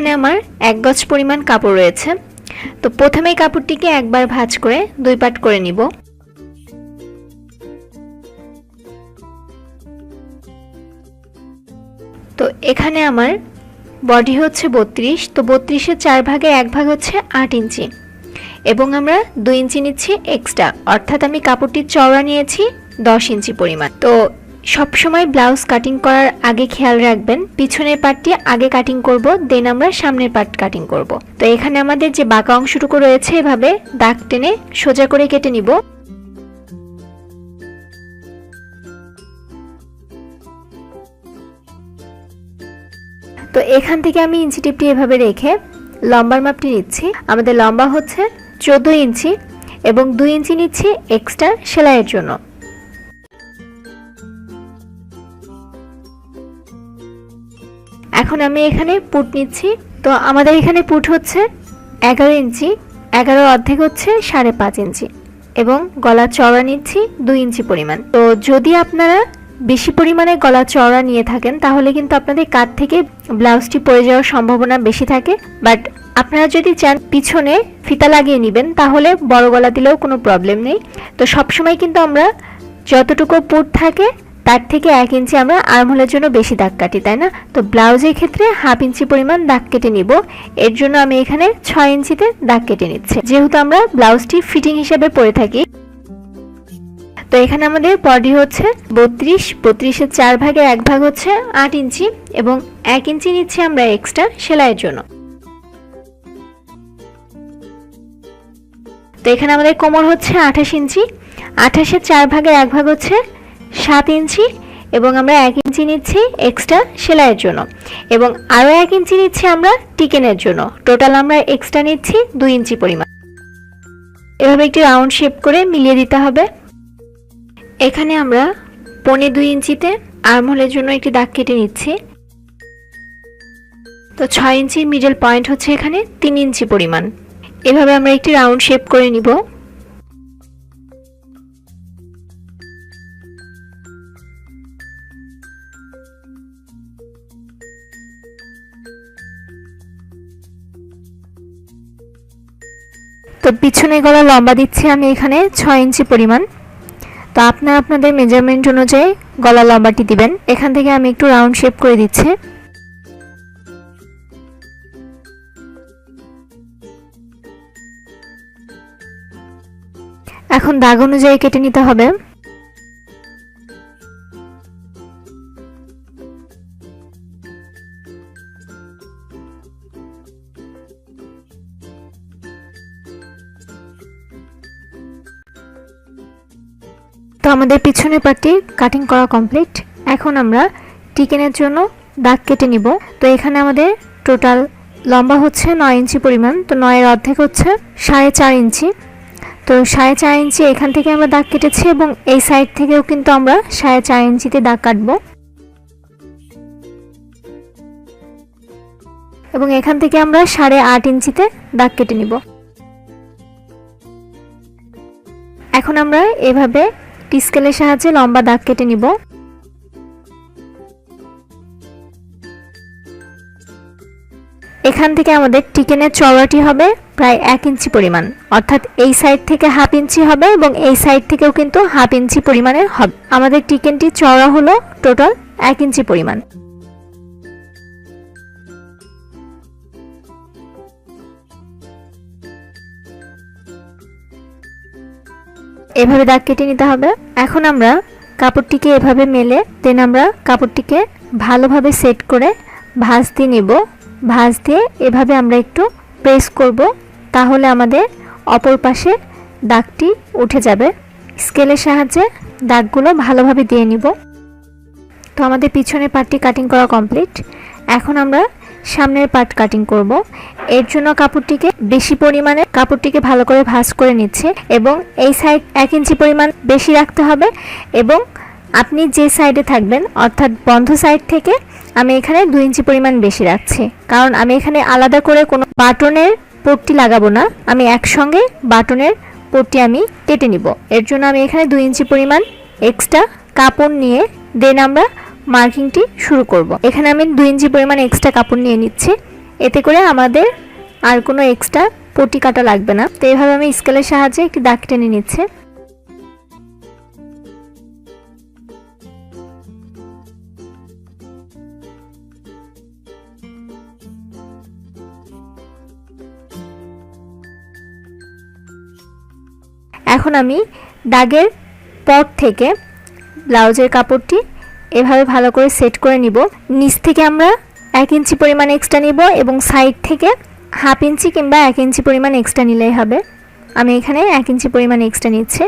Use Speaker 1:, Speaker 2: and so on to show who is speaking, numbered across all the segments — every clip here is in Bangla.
Speaker 1: এখানে আমার এক গজ পরিমাণ কাপড় রয়েছে। তো প্রথমেই কাপড়টিকে একবার ভাঁজ করে দুই পাট করে নিব। তো এখানে আমার বডি হচ্ছে বত্রিশ, তো বত্রিশের চার ভাগে এক ভাগ হচ্ছে আট ইঞ্চি। এবং আমরা দুই ইঞ্চি নিচ্ছি এক্সট্রা, অর্থাৎ আমি কাপড়টির চওড়া নিয়েছি দশ ইঞ্চি পরিমাণ। তো সবসময় ব্লাউজ কাটিং করার আগে খেয়াল রাখবেন, পিছনের পার্টটি আগে কাটিং করব, দেন আমরা সামনের পার্ট কাটিং করব। তো এখানে আমাদের যে বাঁকা অংশটুকু রয়েছে এভাবে দাগ টেনে সোজা করে কেটে নিব। তো এখান থেকে আমি ইঞ্চি টিপটি এভাবে রেখে লম্বার মাপটি নিচ্ছি। আমাদের লম্বা হচ্ছে চোদ্দ ইঞ্চি এবং দুই ইঞ্চি নিচ্ছি এক্সট্রা সেলাইয়ের জন্য। এখন আমি এখানে পুট নিচ্ছি। তো আমাদের এখানে পুট হচ্ছে এগারো ইঞ্চি, এগারো অর্ধেক হচ্ছে সাড়ে পাঁচ ইঞ্চি এবং গলা চওড়া নিচ্ছি দুই ইঞ্চি পরিমাণ। তো যদি আপনারা বেশি পরিমাণে গলা চওড়া নিয়ে থাকেন, তাহলে কিন্তু আপনাদের কাত থেকে ব্লাউজটি পরে যাওয়ার সম্ভাবনা বেশি থাকে। বাট আপনারা যদি চান পিছনে ফিতা লাগিয়ে নেবেন, তাহলে বড় গলা দিলেও কোনো প্রবলেম নেই। তো সবসময় কিন্তু আমরা যতটুকু পুট থাকে তার থেকে এক ইঞ্চি আমরা আর্মহোলের জন্য বেশি দাগ কাটি, তাই না? তো ব্লাউজের ক্ষেত্রে হাফ ইঞ্চি পরিমাণ দাগ কেটে নিব। এর জন্য আমি এখানে ছয় ইঞ্চিতে দাগ কেটে নিচ্ছি। যেহেতু আমরা ব্লাউজটি ফিটিং হিসেবে পরে থাকি, তো এখানে আমাদের বডি হচ্ছে বত্রিশ। বত্রিশের চার ভাগের এক ভাগ হচ্ছে আট ইঞ্চি এবং এক ইঞ্চি নিচ্ছি আমরা এক্সট্রা সেলাইয়ের জন্য। তো এখানে আমাদের কোমর হচ্ছে আঠাশ ইঞ্চি। আঠাশের চার ভাগের এক ভাগ হচ্ছে সাত ইঞ্চি এবং আমরা এক ইঞ্চি নিচ্ছি এক্সট্রা সেলাইয়ের জন্য এবং আরও এক ইঞ্চি নিচ্ছি আমরা টিকেনের জন্য। টোটাল আমরা এক্সট্রা নিচ্ছি দুই ইঞ্চি পরিমাণ। এভাবে একটি রাউন্ড শেপ করে মিলিয়ে দিতে হবে। এখানে আমরা পনে দুই ইঞ্চিতে আর্মহোলের জন্য একটি দাগ কেটে নিচ্ছি। তো ছয় ইঞ্চির মিডল পয়েন্ট হচ্ছে এখানে তিন ইঞ্চি পরিমাণ। এভাবে আমরা একটি রাউন্ড শেপ করে নিব। তো পিছনে গলা লম্বা দিচ্ছি আমি এখানে ছয় ইঞ্চি পরিমাণ। তো আপনারা আপনাদের মেজারমেন্ট অনুযায়ী গলা লম্বাটি দিবেন। এখান থেকে আমি একটু রাউন্ড শেপ করে দিচ্ছি। এখন দাগ অনুযায়ী কেটে নিতে হবে। আমাদের পিছনের পার্টি কাটিং করা কমপ্লিট এখন আমরা টিকেনের জন্য দাগ কেটে নিব। তো এখানে আমাদের টোটাল লম্বা হচ্ছে নয় ইঞ্চি পরিমাণ। তো নয়ের অর্ধেক হচ্ছে সাড়ে চার ইঞ্চি। তো সাড়ে চার ইঞ্চি এখান থেকে আমরা দাগ কেটেছি এবং এই সাইড থেকেও কিন্তু আমরা সাড়ে চার ইঞ্চিতে দাগ কাটবো। এবং এখান থেকে আমরা সাড়ে আট ইঞ্চিতে দাগ কেটে নিব। এখন আমরা এভাবে টি স্কেলের সাহায্যে লম্বা দাগ কেটে নিব। এখান থেকে আমাদের টিকেনের চওড়াটি হবে, প্রায় এক ইঞ্চি পরিমাণ। অর্থাৎ এই সাইড থেকে হাফ ইঞ্চি হবে এবং এই সাইড থেকেও কিন্তু হাফ ইঞ্চি পরিমাণের হবে। আমাদের টিকেনটি চওড়া হলো টোটাল এক ইঞ্চি পরিমাণ। এভাবে দাগ কেটে নিতে হবে। এখন আমরা কাপড়টিকে এভাবে মেলে দেন আমরা কাপড়টিকে ভালোভাবে সেট করে ভাঁজ দিয়ে নেব। ভাঁজ দিয়ে এভাবে আমরা একটু প্রেস করব, তাহলে আমাদের অপর পাশে দাগটি উঠে যাবে। স্কেলের সাহায্যে দাগগুলো ভালোভাবে দিয়ে নিব। তো আমাদের পিছনের পার্টটি কাটিং করা কমপ্লিট এখন আমরা সামনের পার্ট কাটিং করব। এর জন্য কাপড়টিকে বেশি পরিমাণে কাপড়টিকে ভালো করে ভাঁজ করে নিচ্ছে এবং এই সাইড এক ইঞ্চি পরিমাণ বেশি রাখতে হবে এবং আপনি যে সাইডে থাকবেন, অর্থাৎ বন্ধ সাইড থেকে আমি এখানে দুই ইঞ্চি পরিমাণ বেশি রাখছি। কারণ আমি এখানে আলাদা করে কোনো বাটনের পট্টি লাগাবো না। আমি একসঙ্গে বাটনের পট্টি আমি কেটে নিব। এর জন্য আমি এখানে দুই ইঞ্চি পরিমাণ এক্সট্রা কাপড় নিয়ে দেন আমরা মার্কিংটি শুরু করব। এখানে আমি দুই ইঞ্চি পরিমাণ এক্সট্রা কাপড় নিয়ে নিচ্ছি। এতে করে আমাদের আর কোনো এক্সট্রা পটি কাটা লাগবে না। তো এইভাবে আমি স্কেলের সাহায্যে একটি দাগ টেনে নিচ্ছি। এখন আমি দাগের পর থেকে ব্লাউজের কাপড়টি এভাবে ভালো করে সেট করে নিব। নিচ থেকে আমরা এক ইঞ্চি পরিমাণ এক্সট্রা নিব এবং সাইড থেকে হাফ ইঞ্চি কিংবা এক ইঞ্চি পরিমাণ এক্সট্রা নিলেই হবে। আমি এখানে এক ইঞ্চি পরিমাণ এক্সট্রা নিচ্ছি।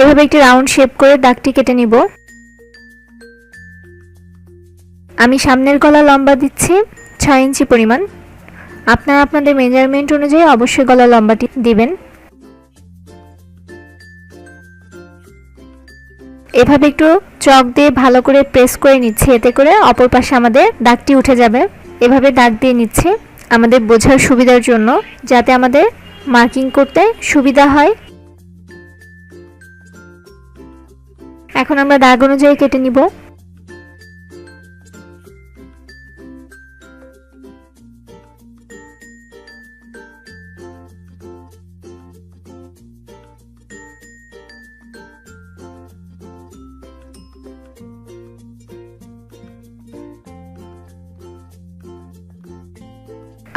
Speaker 1: এভাবে একটি রাউন্ড শেপ করে দাগটি কেটে নিব। আমি সামনের গলা লম্বা দিচ্ছি, ছয় ইঞ্চি পরিমাণ। আপনারা আপনাদের মেজারমেন্ট অনুযায়ী অবশ্যই গলা লম্বাটি দিবেন। এভাবে একটু চক দিয়ে ভালো করে প্রেস করে নিচ্ছে, এতে করে অপর পাশে আমাদের দাগটি উঠে যাবে। এভাবে দাগ দিয়ে নিচ্ছে আমাদের বোঝার সুবিধার জন্য, যাতে আমাদের মার্কিং করতে সুবিধা হয়। এখন আমরা দাগ অনুযায়ী কেটে নিব।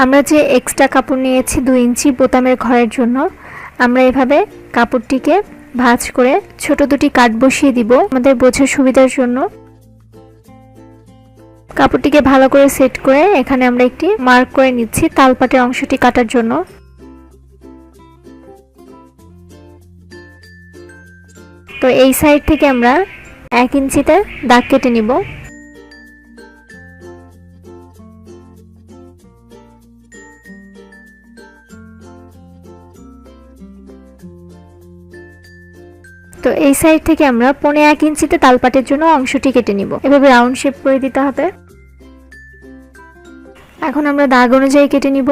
Speaker 1: আমরা যে এক্সট্রা কাপড় নিয়েছি দুই ইঞ্চি বোতামের ঘরের জন্য, আমরা এভাবে কাপড়টিকে ভাঁজ করে ছোট দুটি কাট বসিয়ে দিব আমাদের বোঝার সুবিধার জন্য। কাপড়টিকে ভালো করে সেট করে এখানে আমরা একটি মার্ক করে নিচ্ছি তালপাটের অংশটি কাটার জন্য। তো এই সাইড থেকে আমরা এক ইঞ্চিতে দাগ কেটে নিব। এই সাইড থেকে আমরা পনে এক ইঞ্চিতে তালপাটের জন্য অংশটি কেটে নিব। এভাবে রাউন্ড শেপ করে দিতে হবে। এখন আমরা দাগ অনুযায়ী কেটে নিব।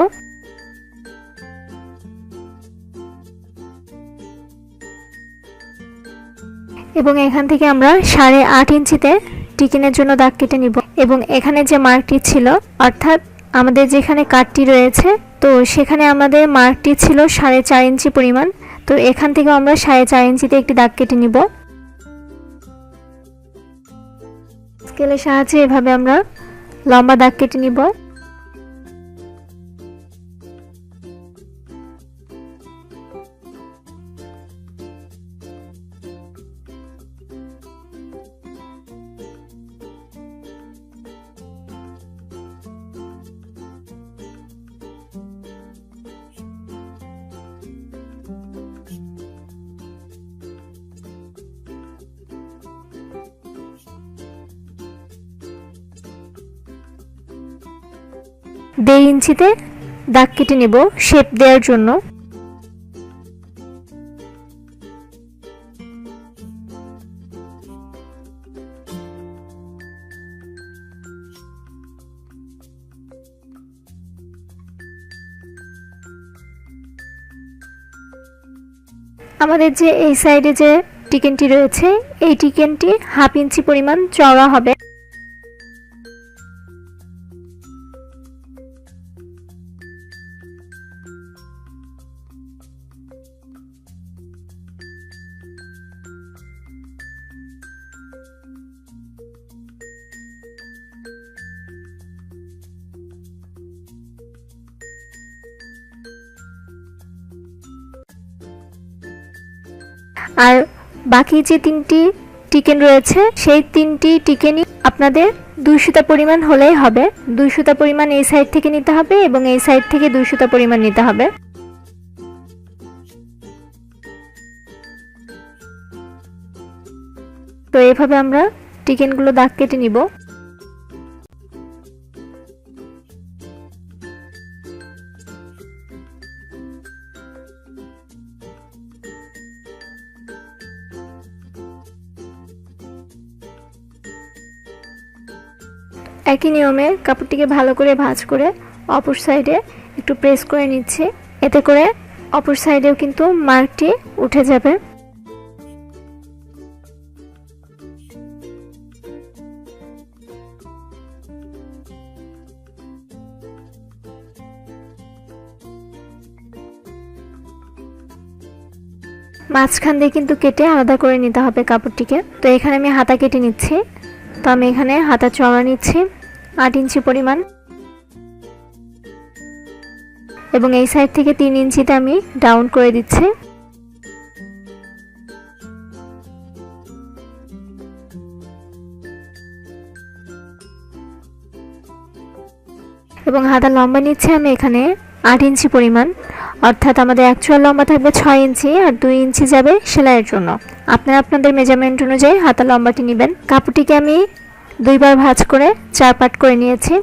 Speaker 1: এবং এখান থেকে আমরা সাড়ে আট ইঞ্চিতে টিকিনের জন্য দাগ কেটে নিব। এবং এখানে যে মার্কটি ছিল, অর্থাৎ আমাদের যেখানে কাটটি রয়েছে, তো সেখানে আমাদের মার্কটি ছিল সাড়ে চার ইঞ্চি পরিমাণ। তো এখান থেকে আমরা সাড়ে চার ইঞ্চিতে একটি দাগ কেটে নিব। স্কেলের সাহায্যে এভাবে আমরা লম্বা দাগ কেটে নিব। দেড় ইঞ্চিতে দাগ কেটে নেব শেপ দেওয়ার জন্য। আমাদের যে এই সাইডে যে টিকেনটি রয়েছে, এই টিকেনটি হাফ ইঞ্চি পরিমাণ চওড়া হবে। আর বাকি যে তিনটি টিকেন রয়েছে, সেই তিনটি টিকেনই আপনাদের দুইশোটা পরিমাণ হলেই হবে। দুইশোটা পরিমাণ এই সাইড থেকে নিতে হবে এবং এই সাইড থেকে দুইশোটা পরিমাণ নিতে হবে। তো এভাবে আমরা টিকেনগুলো দাগ কেটে নিব। একই নিয়মে কাপড়টিকে ভালো করে ভাঁজ করে অপর সাইডে একটু প্রেস করে নিচ্ছি। এতে করে অপর সাইডেও কিন্তু মার্কটি উঠে যাবে। মাঝখান দিয়ে কিন্তু কেটে আলাদা করে নিতে হবে কাপড়টিকে। তো এখানে আমি হাতা কেটে নিচ্ছি। তো আমি এখানে হাতা চড়া নিচ্ছি। আট ইঞ্চি পরিমাণ। এবং এই সাইড থেকে তিন ইঞ্চিতে আমি ডাউন করে দিচ্ছি। এবং হাতা লম্বা নিচ্ছে আমি এখানে আট ইঞ্চি পরিমাণ। অর্থাৎ আমাদের অ্যাকচুয়াল লম্বা থাকবে ছয় ইঞ্চি আর দুই ইঞ্চি যাবে সেলাইয়ের জন্য। আপনারা আপনাদের মেজারমেন্ট অনুযায়ী হাতা লম্বাটি নেবেন। কাপড়টিকে আমি দুইবার ভাঁজ করে চার পাট করে নিয়েছি।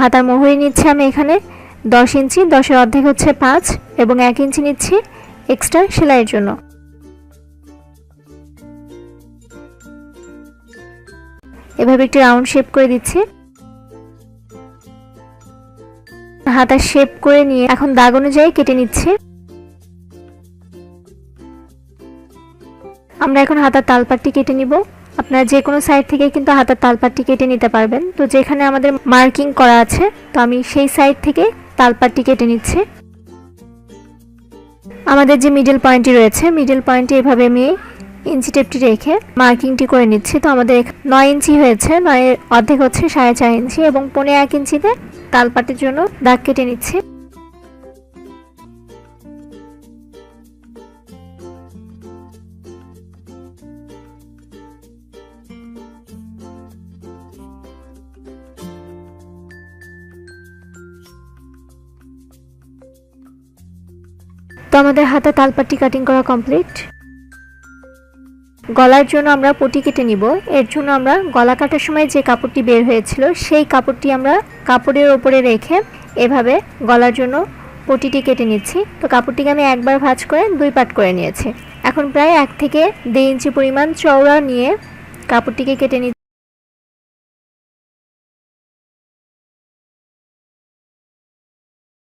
Speaker 1: হাতার মোহরি নিচ্ছি আমি এখানে। দশ ইঞ্চি, দশের অর্ধেক হচ্ছে পাঁচ এবং এক ইঞ্চি নিচ্ছি এক্সট্রা সেলাইয়ের জন্য। এভাবে একটি রাউন্ড শেপ করে দিচ্ছি। হাতা শেপ করে নিয়ে এখন দাগ অনুযায়ী কেটে নিচ্ছি। আমরা এখন হাতার তালপাটটি কেটে নিব। আপনারা যে কোনো সাইড থেকে কিন্তু হাতার তালপাটটি কেটে নিতে পারবেন। তো যেখানে আমাদের মার্কিং করা আছে, তো আমি সেই সাইড থেকে তালপাটটি কেটে নিচ্ছি। আমাদের যে মিডল পয়েন্টটি রয়েছে মিডল পয়েন্টে এভাবে আমি ইঞ্চি টেপটি রেখে মার্কিংটি করে নিচ্ছি। তো আমাদের নয় ইঞ্চি হয়েছে, নয়ের অর্ধেক হচ্ছে সাড়ে চার ইঞ্চি এবং পনেরো এক ইঞ্চিতে তালপাটির জন্য দাগ কেটে নিচ্ছি। আমাদের হাতে তালপাটি কাটিং করা কমপ্লিট গলার জন্য আমরা পটি কেটে নিব। এর জন্য আমরা গলা কাটার সময় যে কাপড়টি বের হয়েছিল, সেই কাপড়টি আমরা কাপড়ের ওপরে রেখে এভাবে গলার জন্য পটিটি কেটে নিচ্ছি। তো কাপড়টিকে আমি একবার ভাজ করে দুই পাট করে নিয়েছি। এখন প্রায় এক থেকে দেড় ইঞ্চি পরিমাণ চওড়া নিয়ে কাপড়টিকে কেটে নিচ্ছি।